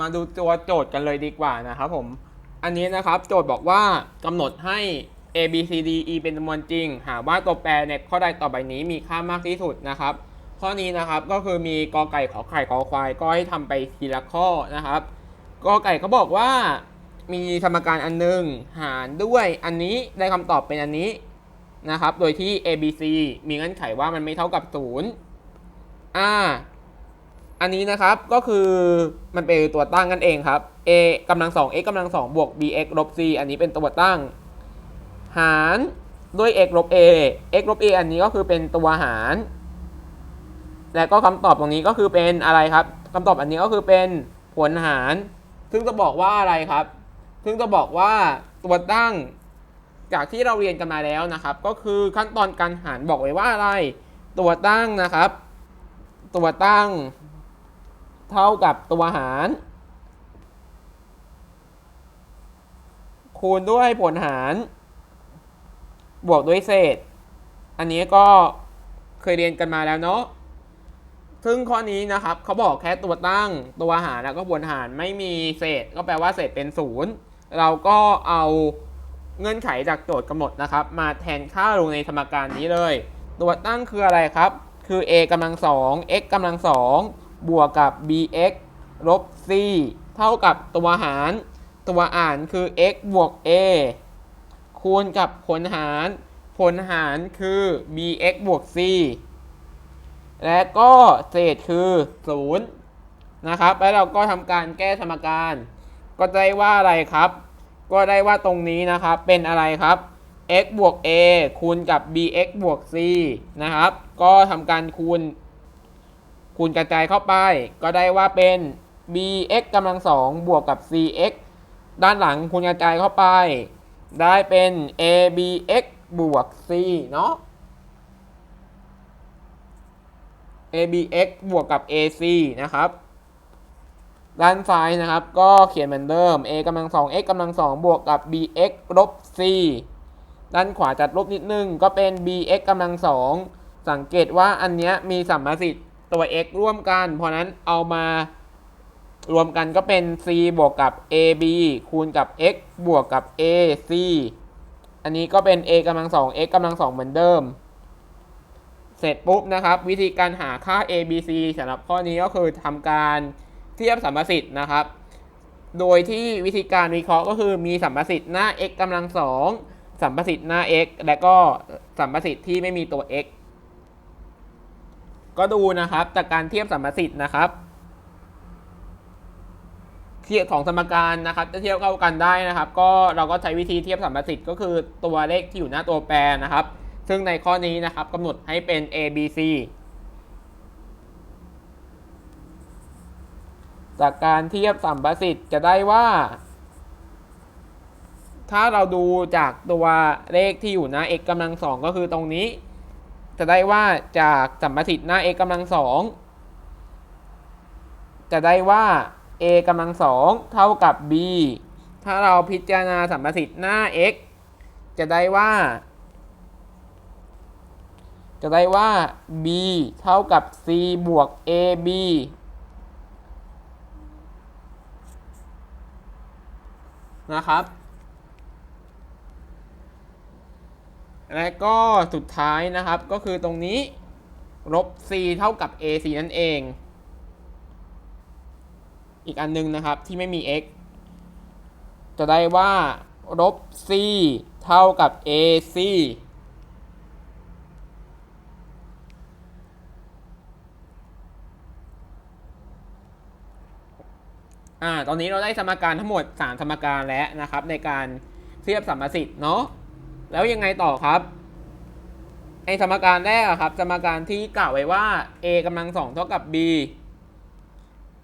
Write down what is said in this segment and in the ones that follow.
มาดูตัวโจทย์กันเลยดีกว่านะครับผม อันนี้นะครับโจทย์บอกว่ากำหนดให้ a b c d e เป็นจำนวนจริง หาว่าตัวแปรในข้อใดต่อไปนี้มีค่ามากที่สุดนะครับ ข้อนี้นะครับก็คือมีกอไก่ขอไข่ขอควายก็ให้ทำไปทีละข้อนะครับกอไก่เขาบอกว่ามีสมการอันหนึ่งหารด้วยอันนี้ได้คำตอบเป็นอันนี้นะครับ โดยที่ a b c มีเงื่อนไขว่ามันไม่เท่ากับ0อ่า อันนี้นะครับก็คือมันเป็นตัวตั้งกันเองครับ a กำลังสอง x กำลังสองบวก bx ลบ c อันนี้เป็นตัวตั้ง หารด้วย x ลบ a x ลบ a อันนี้ก็คือเป็นตัวหาร และก็คำตอบตรงนี้ก็คือเป็นอะไรครับคำตอบอันนี้ก็คือเป็นผลหาร ซึ่งจะบอกว่าอะไรครับ ซึ่งจะบอกว่าตัวตั้งจากที่เราเรียนกันมาแล้วนะครับ ก็คือขั้นตอนการหารบอกไว้ว่าอะไร ตัวตั้งนะครับ ตัวตั้ง เท่ากับตัวหาร คูณด้วยผลหาร บวกด้วยเศษ อันนี้ก็เคยเรียนกันมาแล้วเนาะซึ่งข้อนี้นะครับเขาบอกแค่ตัวตั้งตัวหารแล้วก็ผลหารไม่มีเศษ ก็แปลว่าเศษเป็นศูนย์เราก็เอาเงื่อนไขจากโจทย์กำหนดนะครับ มาแทนค่าลงในสมการนี้เลย ตัวตั้งคืออะไรครับ คือ a กำลังสอง x กำลังสอง บวกกับ bx ลบ c เท่ากับตัวหาร ตัวอ่านคือ x บวก a คูณกับผลหาร ผลหารคือ bx บวก c และก็เศษคือ 0 นะครับ แล้วเราก็ทำการแก้สมการ ก็ได้ว่าอะไรครับ ก็ได้ว่าตรงนี้นะครับ เป็นอะไรครับ x บวก a คูณกับ bx บวก c นะครับ ก็ทำการคูณ คูณกระจายเข้าไป ก็ได้ว่าเป็น bx กำลังสองบวกกับ cx ด้านหลังคูณกระจายเข้าไป ได้เป็น abx บวก c เนาะ abx บวกกับ ac นะครับ ด้านซ้ายนะครับ ก็เขียนเหมือนเดิม a กำลังสอง x กำลังสองบวกกับ bx ลบ c ด้านขวาจัดลบนิดนึง ก็เป็น bx กำลังสองสังเกตว่าอันเนี้ยมีสัมมาสิทธิ ตัว x ร่วมกัน เพราะนั้นเอามารวมกันก็เป็น c บวกกับ ab คูณกับ x บวกกับ ac อันนี้ก็เป็น a กำลังสอง x กำลังสองเหมือนเดิม เสร็จปุ๊บนะครับ วิธีการหาค่า a b c สำหรับข้อนี้ก็คือทำการเทียบสัมประสิทธิ์นะครับ โดยที่วิธีการวิเคราะห์ก็คือมีสัมประสิทธิ์หน้า x กำลังสองสัมประสิทธิ์หน้า x และก็สัมประสิทธิ์ที่ไม่มีตัว x ก็ดูนะครับจากการเทียบสัมประสิทธิ์นะครับเทียบของสมการนะครับจะเทียบเข้ากันได้นะครับ ก็เราก็ใช้วิธีเทียบสัมประสิทธิ์ก็คือตัวเลขที่อยู่หน้าตัวแปรนะครับ ซึ่งในข้อนี้นะครับกำหนดให้เป็น a b c จากการเทียบสัมประสิทธิ์จะได้ว่า ถ้าเราดูจากตัวเลขที่อยู่หน้า x กำลังสองก็คือตรงนี้ จะได้ว่าจากสัมประสิทธิ์หน้า x กำลังสองจะได้ว่า a กำลังสองเท่ากับ b ถ้าเราพิจารณาสัมประสิทธิ์หน้า x จะได้ว่า จะได้ว่า b เท่ากับ c บวก ab นะครับ และก็สุดท้ายนะครับก็คือตรงนี้ลบ c เท่ากับ ac นั่นเอง อีกอันนึงนะครับที่ไม่มี x จะได้ว่าลบ c เท่ากับ ac อ่า ตอนนี้เราได้สมการทั้งหมด 3 สมการแล้วนะครับ ในการเทียบสัมประสิทธิ์เนาะ แล้วยังไงต่อครับไอสมการแรกครับ สมการที่กล่าวไว้ว่า a กำลังสองเท่ากับ b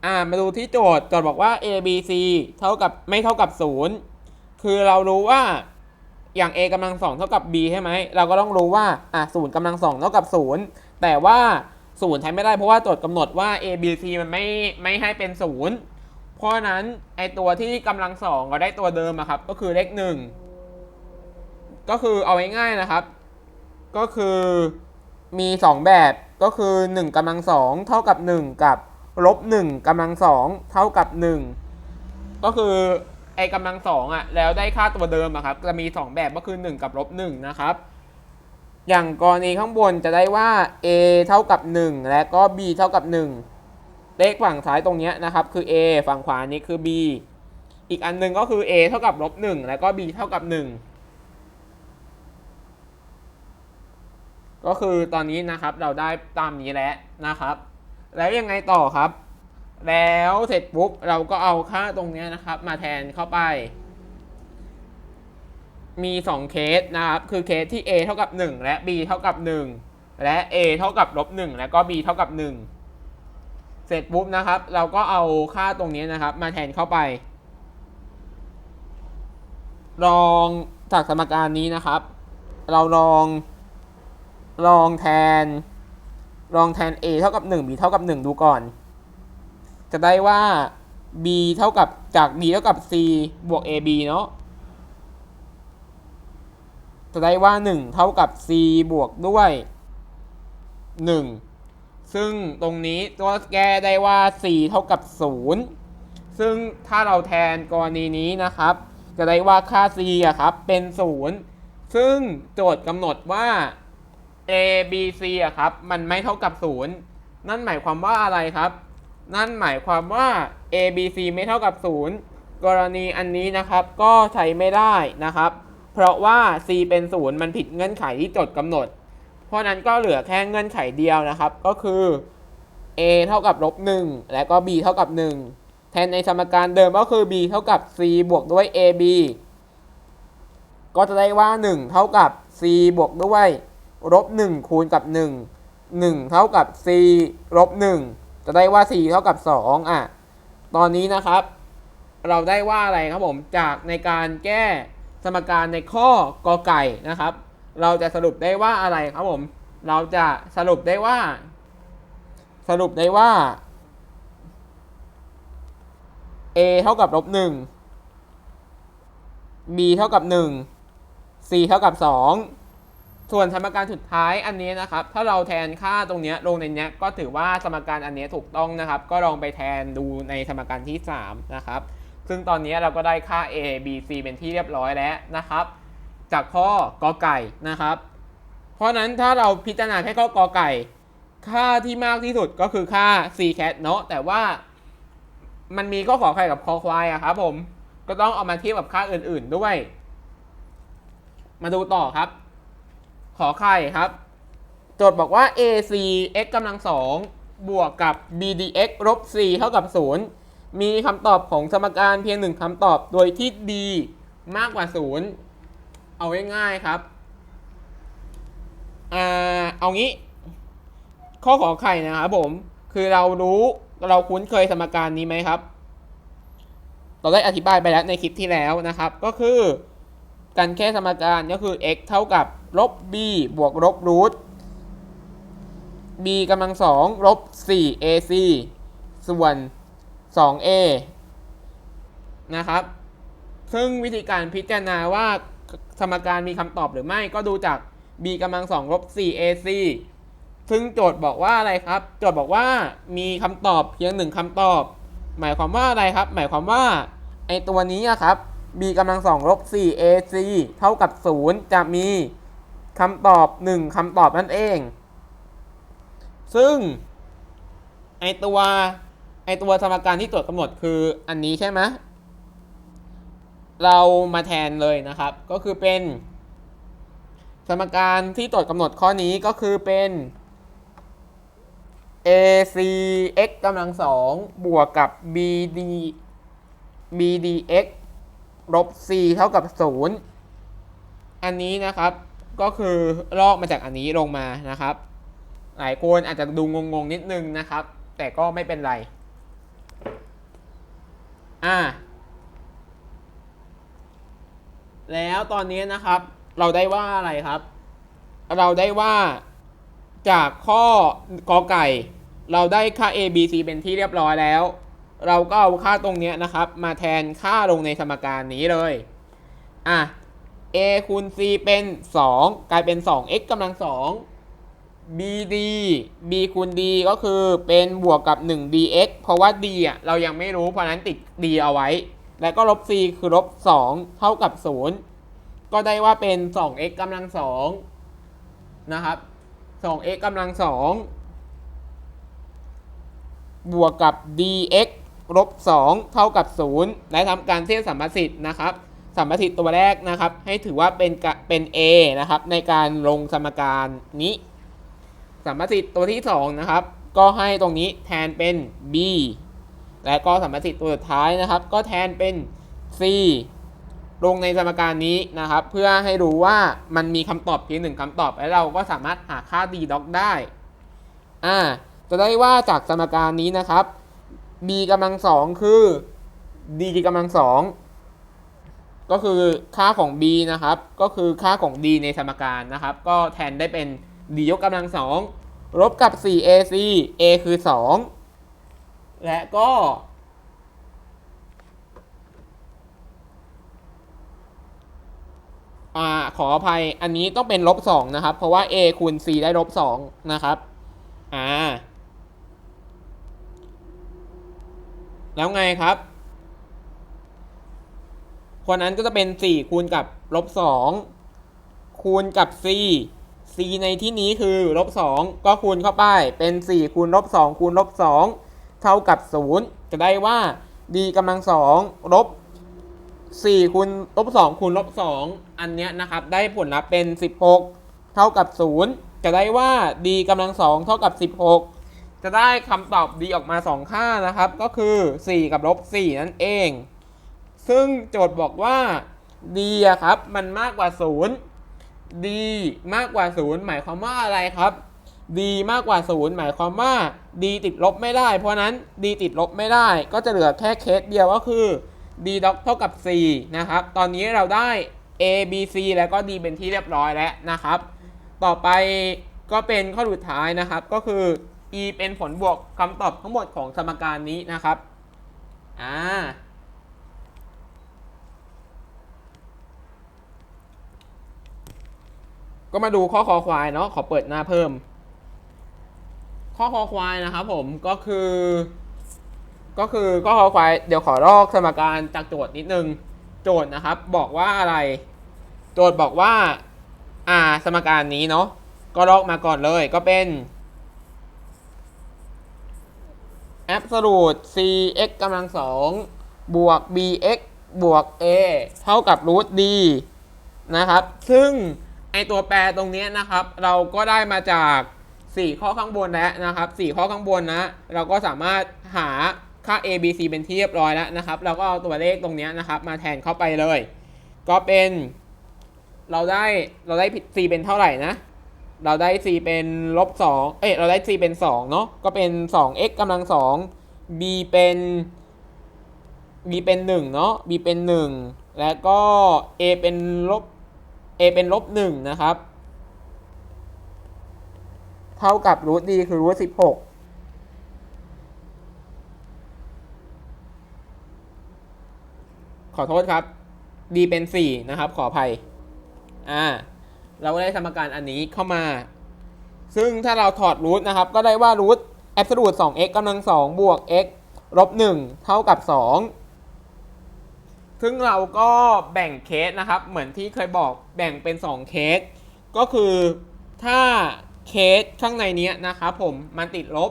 อ่ามาดูที่โจทย์โจทย์บอกว่า a b c เท่ากับไม่เท่ากับ 0 คือเรารู้ว่าอย่าง a กำลังสองเท่ากับ b ใช่ไหมเราก็ต้องรู้ว่าอะศูนย์กำลังสองเท่ากับ 0 แต่ว่าศูนย์ใช้ไม่ได้เพราะว่าโจทย์กำหนดว่า a b c มันไม่ไม่ให้เป็นศูนย์เพราะนั้นไอตัวที่กำลังสองเราได้ตัวเดิมอะครับ ก็คือเลขหนึ่ง ก็คือเอาง่ายๆนะครับ ก็คือมี 2 แบบก็คือ1กำลังสองเท่ากับ 1 กับลบ1กำลังสองเท่ากับก็คือไอกำลังสองอะแล้วได้ค่าตัวเดิมอะครับจะมี 2 แบบก็คือ 1 กับลบ1นะครับอย่างกรณีข้างบนจะได้ว่า a เท่ากับ 1 และก็ b เท่ากับ 1 เลขฝั่งซ้ายตรงนี้นะครับคือ a ฝั่งขวานี้คือ b อีกอันหนึงก็คือ a เท่ากับลบ1แล้วก็ b เท่ากับ 1 ก็คือตอนนี้นะครับเราได้ตามนี้แล้วนะครับ แล้วยังไงต่อครับ แล้วเสร็จปุ๊บเราก็เอาค่าตรงนี้นะครับ มาแทนเข้าไป มี 2 เคสนะครับ คือเคสที่ a เท่ากับ 1 และ b เท่ากับ 1 และ a เท่ากับลบ1แล้วก็ b เท่ากับ 1 เสร็จปุ๊บนะครับ เราก็เอาค่าตรงนี้นะครับ มาแทนเข้าไป ลองจากสมการนี้นะครับ เราลอง ลองแทน ลองแทน a เท่ากับ 1 b เท่ากับ 1 ดูก่อน จะได้ว่า b เท่ากับจาก b เท่ากับ c บวก ab เนาะจะได้ว่า 1 เท่ากับ c บวกด้วย 1 ซึ่งตรงนี้ก็แก้ได้ว่า c เท่ากับ 0 ซึ่งถ้าเราแทนกรณีนี้นะครับ จะได้ว่าค่า c อะครับ เป็น 0 ซึ่งโจทย์กำหนดว่า a b c อะครับ มันไม่เท่ากับ 0 นั่นหมายความว่าอะไรครับ นั่นหมายความว่า a b c ไม่เท่ากับ 0 กรณีอันนี้นะครับก็ใช้ไม่ได้นะครับ เพราะว่า c เป็น 0 มันผิดเงื่อนไขที่จทย์กำหนด เพราะนั้นก็เหลือแค่เงื่อนไขเดียวนะครับ ก็คือ a เท่ากับลบ1และก็ b เท่ากับ 1 แทนในสมการเดิมก็คือ b เท่ากับ c บวกด้วย ab ก็จะได้ว่า 1 เท่ากับ c บวกด้วย ลบ1คูณกับ 1 1 เท่ากับ c ลบ1จะได้ว่า c เท่ากับ 2 อะ ตอนนี้นะครับ เราได้ว่าอะไรครับผมจากในการแก้สมการในข้อกอไก่นะครับ เราจะสรุปได้ว่าอะไรครับผม เราจะสรุปได้ว่า สรุปได้ว่า a เท่ากับลบ1 b เท่ากับ1 c เท่ากับ2 ส่วนสมการสุดท้ายอันนี้นะครับ ถ้าเราแทนค่าตรงนี้ลงในนี้ก็ถือว่าสมการอันนี้ถูกต้องนะครับ ก็ลองไปแทนดูในสมการที่ 3 นะครับ ซึ่งตอนนี้เราก็ได้ค่า a b c เป็นที่เรียบร้อยแล้วนะครับ จากข้อกอไก่นะครับ เพราะฉะนั้นถ้าเราพิจารณาแค่ข้อกอไก่ ค่าที่มากที่สุดก็คือค่า c cat เนาะแต่ว่ามันมีข้อขอไข่กับคอควายอะครับผมก็ต้องเอามาเทียบกับค่าอื่นๆด้วย มาดูต่อครับ ขอไข่ครับ โจทย์บอกว่า ac x กำลังสองบวกกับ bdx ลบ c เท่ากับ 0 มีคำตอบของสมการเพียงหนึ่งคำตอบโดยที่ d มากกว่า 0 เอาง่ายๆครับอ่าเอางี้ ข้อขอไข่นะครับผม คือเรารู้เราคุ้นเคยสมการนี้ไหมครับ เราได้อธิบายไปแล้วในคลิปที่แล้วนะครับ ก็คือ การแค่สมการก็คือ x เท่ากับลบ b บวกลบรูท b กำลังสองลบ 4 ac ส่วน 2a นะครับ ซึ่งวิธีการพิจารณาว่าสมการมีคำตอบหรือไม่ก็ดูจาก b กำลังสองลบ 4ac ซึ่งโจทย์บอกว่าอะไรครับ โจทย์บอกว่ามีคำตอบเพียงหนึ่งคำตอบ หมายความว่าอะไรครับ หมายความว่าไอตัวนี้อะครับ b กำลังสองลบ 4ac เท่ากับ 0 จะมีคำตอบ 1คำตอบนั่นเอง ซึ่ง ไอตัว ไอตัวสมการที่ตรวจกำหนดคืออันนี้ใช่ไหมเรามาแทนเลยนะครับ ก็คือเป็น สมการที่ตรวจกำหนดข้อนี้ก็คือเป็น ac x กำลังสองบวกกับ bd bdx ลบ c เท่ากับ 0 อันนี้นะครับก็คือลอกมาจากอันนี้ลงมานะครับ หลายคนอาจจะดูงงๆนิดนึงนะครับ แต่ก็ไม่เป็นไรอ่าแล้วตอนนี้นะครับเราได้ว่าอะไรครับ เราได้ว่าจากข้อกอไก่ เราได้ค่า a b c เป็นที่เรียบร้อยแล้ว เราก็เอาค่าตรงนี้นะครับ มาแทนค่าลงในสมการนี้เลย อะ a คูณ c เป็น 2 กลายเป็น 2x กำลัง 2 bd b คูณ d ก็คือเป็นบวกกับ 1 dx เพราะว่า d อะเรายังไม่รู้เพราะนั้นติด d เอาไว้ และก็ลบ c คือลบ 2 เท่ากับ 0 ก็ได้ว่าเป็น 2x กำลัง 2 นะครับ 2x กำลัง 2 บวกกับ dx ลบ2เท่ากับ 0 และทำการเทียบสัมประสิทธิ์นะครับสัมประสิทธิ์ตัวแรกนะครับ ให้ถือว่าเป็นเป็น a นะครับ ในการลงสมการนี้สัมประสิทธิ์ตัวที่2นะครับ ก็ให้ตรงนี้แทนเป็น b และก็สัมประสิทธิ์ตัวสุดท้ายนะครับ ก็แทนเป็น c ลงในสมการนี้นะครับ เพื่อให้รู้ว่ามันมีคำตอบเพียงหนึ่งคำตอบ และเราก็สามารถหาค่า d doc ได้ อ่า จะได้ว่าจากสมการนี้นะครับ b กำลังสองคือ d กำลังสองก็คือค่าของ b นะครับ ก็คือค่าของ d ในสมการนะครับ ก็แทนได้เป็น d ยกกำลังสองลบกับ 4ac a คือ 2 และก็อขออภัยอันนี้ต้องเป็นลบ2นะครับ เพราะว่า a คูณ c ได้ลบ2นะครับ อ่า แล้วไงครับคนนั้นก็จะเป็น 4 คูณกับลบ2คูณกับ c c ในที่นี้คือลบ2ก็คูณเข้าไปเป็น 4 คูณลบ2คูณลบ2เท่ากับ 0 จะได้ว่า d กำลัง2ลบ4คูณลบ2คูณลบ2อันเนี้ยนะครับ ได้ผลลัพธ์เป็น 16 เท่ากับ 0 จะได้ว่า d กำลัง2เท่ากับ 16 จะได้คำตอบ d ออกมา 2 ค่านะครับ ก็คือ 4 กับลบ4นั่นเอง ซึ่งโจทย์บอกว่า d อะครับ มันมากกว่า 0 d มากกว่า 0 หมายความว่าอะไรครับ d มากกว่า 0 หมายความว่า d ติดลบไม่ได้ เพราะนั้น d ติดลบไม่ได้ ก็จะเหลือแค่เคสเดียวก็คือ d ด็อกเท่ากับ c นะครับ ตอนนี้เราได้ a b c แล้วก็ d เป็นที่เรียบร้อยแล้วนะครับ ต่อไปก็เป็นข้อสุดท้ายนะครับก็คือ e เป็นผลบวกคำตอบทั้งหมดของสมการนี้นะครับ อ่า ก็มาดูข้อคอควายเนาะ ขอเปิดหน้าเพิ่ม ข้อคอควายนะครับผม ก็คือ ก็คือข้อคอควาย เดี๋ยวขอลอกสมการจากโจทย์นิดนึง โจทย์นะครับ บอกว่าอะไร โจทย์บอกว่า อ่า สมการนี้เนาะ ก็ลอกมาก่อนเลย ก็เป็น absolute cx กำลังสองบวก bx บวก a เท่ากับ root d นะครับ ซึ่งไอตัวแปรตรงนี้นะครับ เราก็ได้มาจาก 4 ข้อข้างบนแล้วนะครับ 4 ข้อข้างบนนะ เราก็สามารถหาค่า a b c เป็นที่เรียบร้อยแล้วนะครับ เราก็เอาตัวเลขตรงนี้นะครับ มาแทนเข้าไปเลย ก็เป็น เราได้เราได้ c เป็นเท่าไหร่นะ เราได้ c เป็นลบ2เอ้ยเราได้ c เป็น2เนาะก็เป็น 2x กำลัง2 b เป็น b เป็น1เนาะ b เป็น1แล้วก็ a เป็นลบ a เป็นลบ1นะครับ เท่ากับรูท d คือรูท16ขอโทษครับ d เป็น4นะครับ ขออภัย อ่า เราก็ได้สมการอันนี้เข้ามา ซึ่งถ้าเราถอดรูทนะครับ ก็ได้ว่ารูท absolute 2x กำลัง 2 บวก x ลบ 1 เท่ากับ 2 ซึ่งเราก็แบ่งเคสนะครับ เหมือนที่เคยบอกแบ่งเป็น 2 เคส ก็คือถ้าเคสข้างในนี้นะครับผมมันติดลบ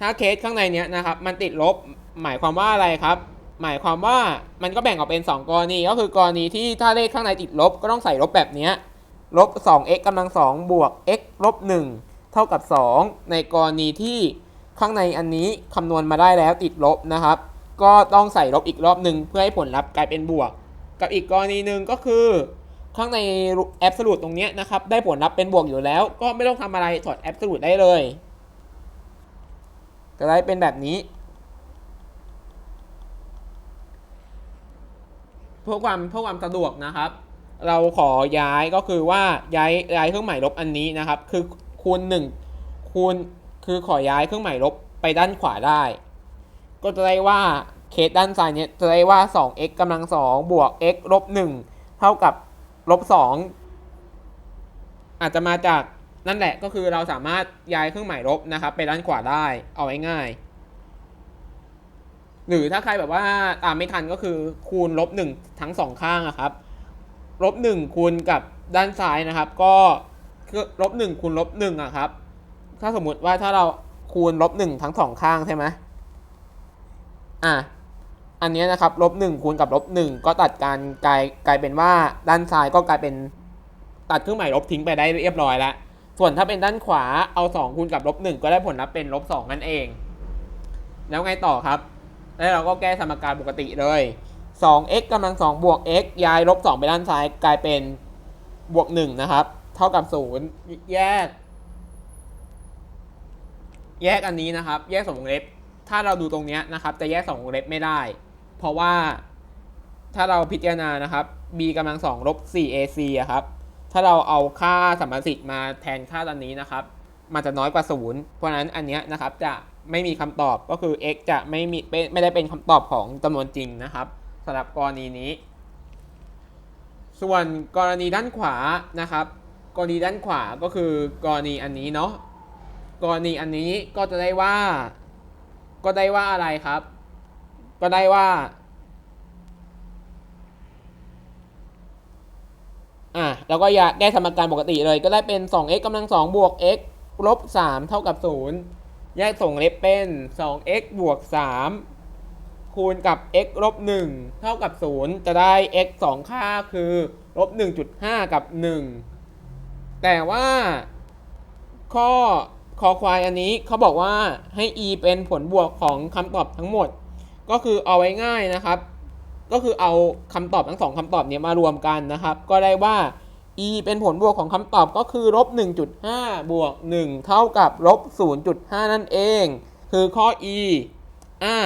ถ้าเคสข้างในนี้นะครับ มันติดลบ หมายความว่าอะไรครับ หมายความว่ามันก็แบ่งออกเป็น 2 กรณีก็คือกรณีที่ถ้าเลขข้างในติดลบก็ต้องใส่ลบแบบนี้ลบ 2x กำลัง 2 บวก x ลบ 1 เท่ากับ 2 ในกรณีที่ข้างในอันนี้คำนวณมาได้แล้วติดลบนะครับ ก็ต้องใส่ลบอีกรอบหนึ่งเพื่อให้ผลลัพธ์กลายเป็นบวก กับอีกกรณีหนึ่งก็คือ ข้างใน absolute ตรงนี้นะครับ ได้ผลลัพธ์เป็นบวกอยู่แล้ว ก็ไม่ต้องทำอะไรถอด absolute ได้เลยจะได้เป็นแบบนี้ พื่อความเพื่อความสะดวกนะครับ เราขอย้ายก็คือว่าย้ายย้ายเครื่องหมายลบอันนี้นะครับ คือคูณ1คูณคือขอย้ายเครื่องหมายลบไปด้านขวาได้ ก็จะได้ว่าเคสด้านซ้ายเนี้ยจะได้ว่า 2x กำลัง2บวก x ลบ1เท่ากับลบ2อาจจะมาจากนั่นแหละก็คือเราสามารถย้ายเครื่องหมายลบนะครับ ไปด้านขวาได้เอาไว้ง่าย หรือถ้าใครแบบว่าตามไม่ทันก็คือคูณลบหนึ่งทั้งสองข้างอะครับลบหนึ่งคูณกับด้านซ้ายนะครับ ก็คือลบหนึ่งคูณลบหนึ่งอะครับ ถ้าสมมุติว่าถ้าเราคูณลบหนึ่งทั้งสองข้างใช่ไหมอะอันนี้นะครับลบหนึ่งคูณกับลบหนึ่งก็ตัดการกลายกลายเป็นว่าด้านซ้ายก็กลายเป็นตัดเครื่องหมายลบทิ้งไปได้เรียบร้อยแล้วส่วนถ้าเป็นด้านขวาเอา 2 คูณกับลบหนึ่งก็ได้ผลลัพธ์เป็นลบสองนั่นเอง แล้วไงต่อครับ แล้วเราก็แก้สมการปกติเลย 2x กำลัง 2 บวก x ย้ายลบ 2 ไปด้านซ้ายกลายเป็นบวก 1 นะครับ เท่ากับ 0 แยก แยกอันนี้นะครับ แยกสองวงเล็บ ถ้าเราดูตรงเนี้ยนะครับ จะแยกสองวงเล็บไม่ได้ เพราะว่าถ้าเราพิจารณานะครับ b กำลังสองลบ 4ac อะครับ ถ้าเราเอาค่าสัมพันธสิทธิ์มาแทนค่าตอนนี้นะครับ มันจะน้อยกว่าศูนย์เพราะฉะนั้นอันเนี้ยนะครับจะ ไม่มีคำตอบก็คือ x จะไม่มีไม่ได้เป็นคำตอบของจำนวนจริงนะครับสำหรับกรณีนี้ ส่วนกรณีด้านขวานะครับ กรณีด้านขวาก็คือกรณีอันนี้เนาะกรณีอันนี้ก็จะได้ว่า ก็ได้ว่าอะไรครับ ก็ได้ว่าอะแล้วก็อยากแก้สมการปกติเลย ก็ได้เป็น 2x กำลัง2บวก x ลบ3เท่ากับ 0 แยกส่งเล็บเป็น 2x บวก 3 คูณกับ x ลบ 1 เท่ากับ 0 จะได้ x 2 ค่าคือลบ 1.5 กับ 1 แต่ว่าข้อคอควายอันนี้เขาบอกว่าให้ e เป็นผลบวกของคำตอบทั้งหมด ก็คือเอาไว้ง่ายนะครับ ก็คือเอาคำตอบทั้งสองคำตอบเนี้ยมารวมกันนะครับ ก็ได้ว่า e เป็นผลบวกของคำตอบก็คือลบ1.5 บวก 1 เท่ากับลบ0.5 นั่นเอง คือข้อ e อ่า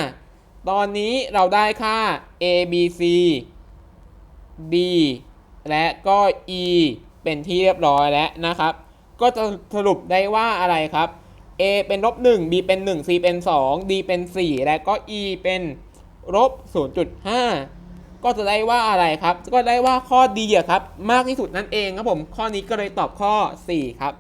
ตอนนี้เราได้ค่า a b c d และก็ e เป็นที่เรียบร้อยแล้วนะครับ ก็จะสรุปได้ว่าอะไรครับ a เป็นลบ1 b เป็น 1 c เป็น 2 d เป็น 4 และก็ e เป็นลบ0.5 ก็จะได้ว่าอะไรครับ ก็ได้ว่าข้อ d อะครับมากที่สุดนั่นเองครับผม ข้อนี้ก็เลยตอบข้อ 4 ครับ